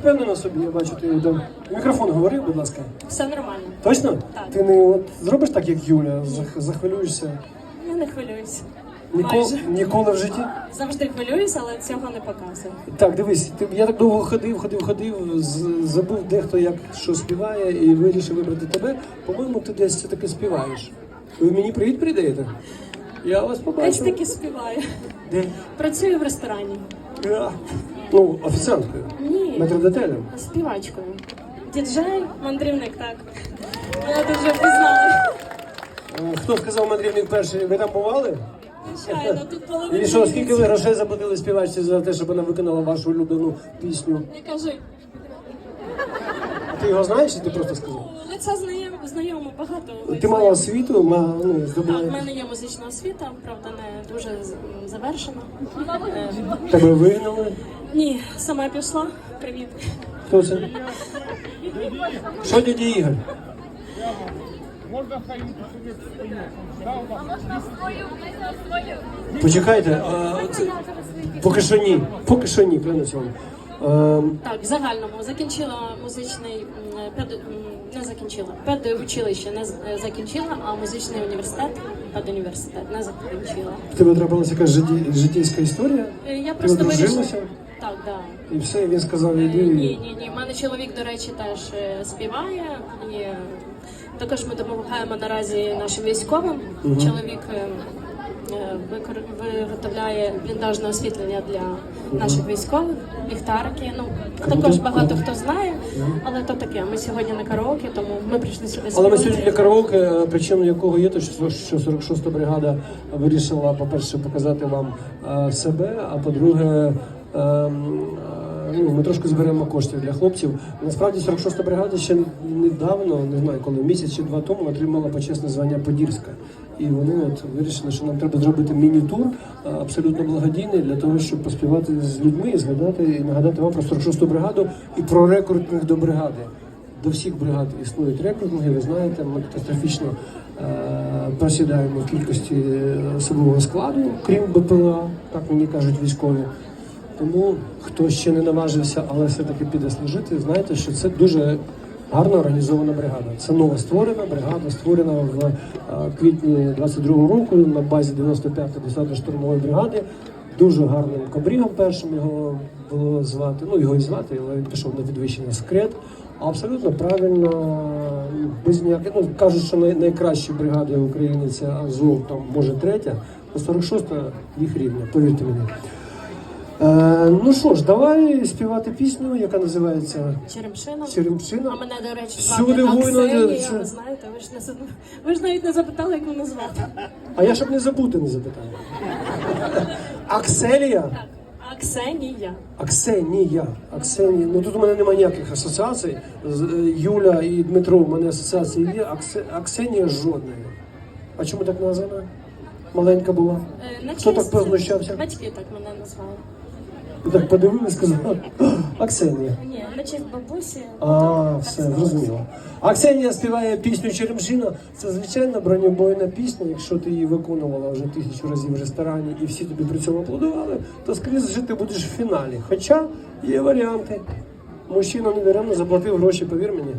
впевнена собі, я бачу, ти. В Мікрофон говори, будь ласка. Все нормально. Точно? Так. Ти не от зробиш так, як Юля, зах- захвилюєшся. Я не хвилююсь. Ніколи, Майже. ніколи в житті? Завжди хвилююсь, але цього не показую. Так, дивись, ти, я так довго ходив, ходив, ходив, з- забув дехто як що співає і вирішив вибрати тебе. По-моєму, ти десь це таки співаєш. Ви мені привіт передаєте? Я вас Десь побачив. таки співаю. Де? Працюю в ресторані. Я. Ну, офіціанткою. Ні. Метродотелем. Співачкою. Діджей, мандрівник, так. Мене дуже впізнали. Е, Хто сказав мандрівник перший? Ви там бували? Звичайно, тут половина. І що, скільки ви грошей заплатили співачці за те, щоб вона виконала вашу улюблену пісню? Не кажи. А ти його знаєш, чи ти просто сказав? Лиця знайомо, знайомо багато. Ти мала освіту, ма, ну, Так, в мене є музична освіта, правда, не дуже завершена. Тебе вигнали. Ні, сама пішла. Привіт. Хто це? Що дядя Ігор? Можна Почекайте, а, це- поки що ні. Поки що ні, клянусь вам. Ем, Так, в загальному закінчила музичний пед... не закінчила. Педучилище не е, закінчила, а музичний університет, педуніверситет не закінчила. в тебе трапилася якась житті- життєйська історія? Е, Я Ти просто вирішила. Так, да. І все, він сказав, Е, іди. Ні, ні, ні. У мене чоловік, до речі, теж співає. І також ми допомагаємо наразі нашим військовим. Чоловік е, викор- виготовляє бліндажне освітлення для наших військових, ліхтарики. Ну також багато хто знає, але то таке. Ми сьогодні на караоке, тому ми прийшли сюди. Але ми сьогодні для караоке, е, причиною якого є, то що що 46-та бригада вирішила, по-перше, показати вам е, себе, а по-друге, е, м, е, ну, ми трошки зберемо коштів для хлопців. Насправді 46-та бригада ще недавно, не знаю коли, місяць чи два тому отримала почесне звання Подільська. І вони от вирішили, що нам треба зробити міні-тур е, абсолютно благодійний для того, щоб поспівати з людьми і згадати і нагадати вам про 46-ту бригаду і про рекрутинг до бригади. До всіх бригад існують рекрутинги, ви знаєте, ми катастрофічно е, просідаємо в кількості особового складу, крім БПЛА, так мені кажуть військові. Тому хто ще не наважився, але все-таки піде служити, знайте, що це дуже гарно організована бригада. Це нова створена бригада, створена в е, квітні 22-го року на базі 95-ї десантно штурмової бригади. Дуже гарним кобрігом першим його було звати. Ну його і звати, але він пішов на підвищення секрет. Абсолютно правильно, без ніяких. Ну кажуть, що най, найкращі бригади України це Азов, там може третя, а 46-та їх рівня, повірте мені. Е, ну що ж, давай співати пісню, яка називається Черемшина. Черемшина. А мене, до речі, Всюди звати воїна Аксенія, дивиться. ви знаєте, ви ж не ви ж навіть не запитали, як мене звати. А я щоб не забути, не запитаю. Акселія? Так, Аксенія. Аксенія. Аксенія. Ну тут у мене немає ніяких асоціацій. З- е, Юля і Дмитро, у мене асоціації є. Аксе, Аксенія жодної. А чому так названа? Маленька була. Е, на Хто так познущався? Батьки так мене назвали. І так подивилися, сказали, Аксенія. Ні, честь бабусі. А, все, зрозуміло. Аксенія співає пісню Черемшина. Це звичайно бронебойна пісня. Якщо ти її виконувала вже тисячу разів в ресторані і всі тобі при цьому аплодували, то скрізь же ти будеш в фіналі. Хоча є варіанти. Мужчина недаремно заплатив гроші, повір мені.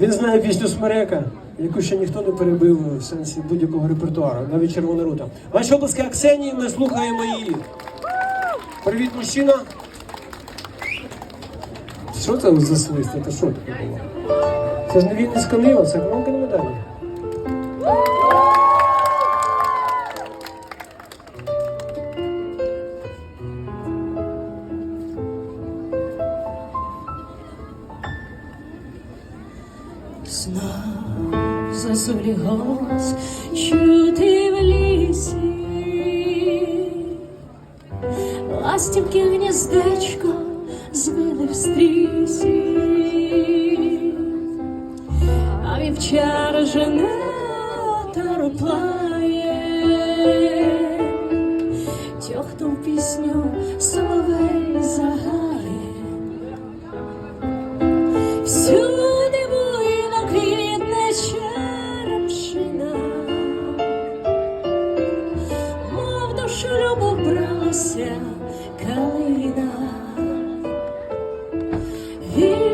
Він знає пісню Смерека, яку ще ніхто не перебив в сенсі будь-якого репертуару, навіть червона рута. Ваші обласки Аксенії, ми слухаємо її. Привіт, мужчина. Що там за свист? Це що таке було? Це ж не Вінницька Нива, це кромка на медалі. Знов зазулі голос чути ластівки гніздечко звили в стрісі, а вівчар жене роплає, тьохтом пісню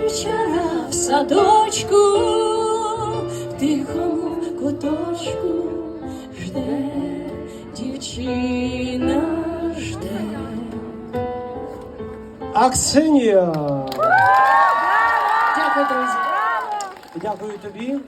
вечора в садочку, в тихому куточку жде дівчина жде. Аксенія! Дякую, друзі. Дякую тобі.